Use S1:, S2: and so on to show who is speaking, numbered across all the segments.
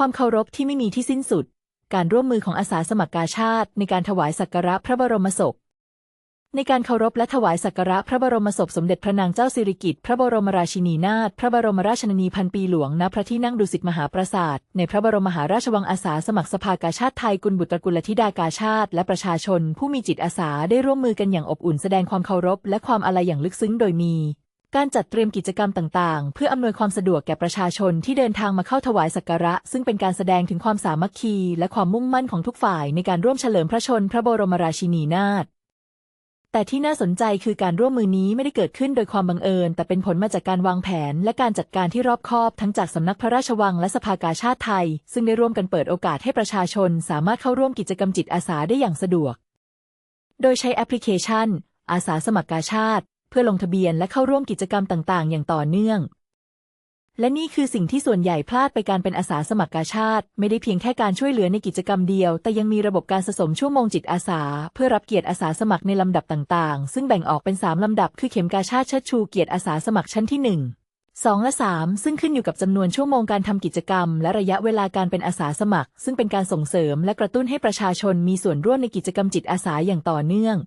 S1: ความเคารพที่ไม่มีที่สิ้นสุด การร่วมมือของอาสาสมัครกาชาติ ในการถวายสักการะพระบรมศพ ในการเคารพและถวายสักการะพระบรมศพสมเด็จพระนางเจ้าสิริกิติ์พระบรมราชินีนาถพระบรมราชนนีพันปีหลวงณพระที่นั่งดุสิตมหาปราสาท ในพระบรมมหาราชวังอาสาสมัครสภากาชาติไทยกุลบุตรกุลธิดากาชาติ และประชาชน ผู้มีจิตอาสาได้ร่วมมือกันอย่างอบอุ่นแสดงความเคารพและความอาลัยอย่างลึกซึ้งโดยมี การจัดเตรียมกิจกรรมต่างๆ เพื่ออำนวยความสะดวกแก่ประชาชนที่เดินทางมาเข้าถวายสักการะ ซึ่งเป็นการแสดงถึงความสามัคคี และความมุ่งมั่นของทุกฝ่ายในการร่วมเฉลิมพระชนพระบรมราชินีนาถแต่ที่น่าสนใจคือการร่วมมือนี้ไม่ได้เกิดขึ้นโดยความบังเอิญ แต่เป็นผลมาจากการวางแผน และการจัดการที่รอบคอบทั้งจากสำนักพระราชวังและสภากาชาติไทย ซึ่งได้ร่วมกันเปิดโอกาสให้ประชาชน สามารถเข้าร่วมกิจกรรมจิตอาสาได้อย่างสะดวก โดยใช้แอปพลิเคชัน อาสาสมัครกาชาติ เพื่อลงทะเบียนและเข้าร่วมกิจกรรมต่างๆ อย่างต่อเนื่อง และนี่คือสิ่งที่ส่วนใหญ่พลาดไปการเป็นอาสาสมัครกาชาติ ไม่ได้เพียงแค่การช่วยเหลือในกิจกรรมเดียว แต่ยังมีระบบการสะสมชั่วโมงจิตอาสา เพื่อรับเกียรติอาสาสมัครในลำดับต่างๆ ซึ่งแบ่งออกเป็น 3 ลำดับ คือเข็มกาชาติเชิดชูเกียรติอาสาสมัครชั้นที่ 1 2 และ 3 ซึ่งขึ้นอยู่กับจำนวนชั่วโมงการทำกิจกรรม และระยะเวลาการเป็นอาสาสมัคร ซึ่งเป็นการส่งเสริมและกระตุ้นให้ประชาชนมีส่วนร่วมในกิจกรรมจิตอาสาอย่างต่อเนื่อง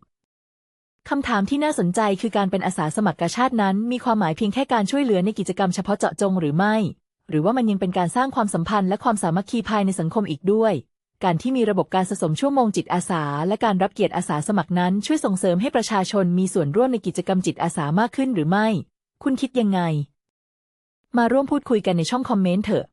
S1: คำถามที่น่าสนใจคือการเป็นอาสาสมัครกาชาตินั้น มีความหมายเพียงแค่การช่วยเหลือในกิจกรรมเฉพาะเจาะจงหรือไม่ หรือว่ามันยังเป็นการสร้างความสัมพันธ์และความสามัคคีภายในสังคมอีกด้วย การที่มีระบบการสะสมชั่วโมงจิตอาสา และการรับเกียรติอาสาสมัครนั้น ช่วยส่งเสริมให้ประชาชนมีส่วนร่วมในกิจกรรมจิตอาสามากขึ้นหรือไม่ คุณคิดยังไง มาร่วมพูดคุยกันในช่องคอมเมนต์เถอะ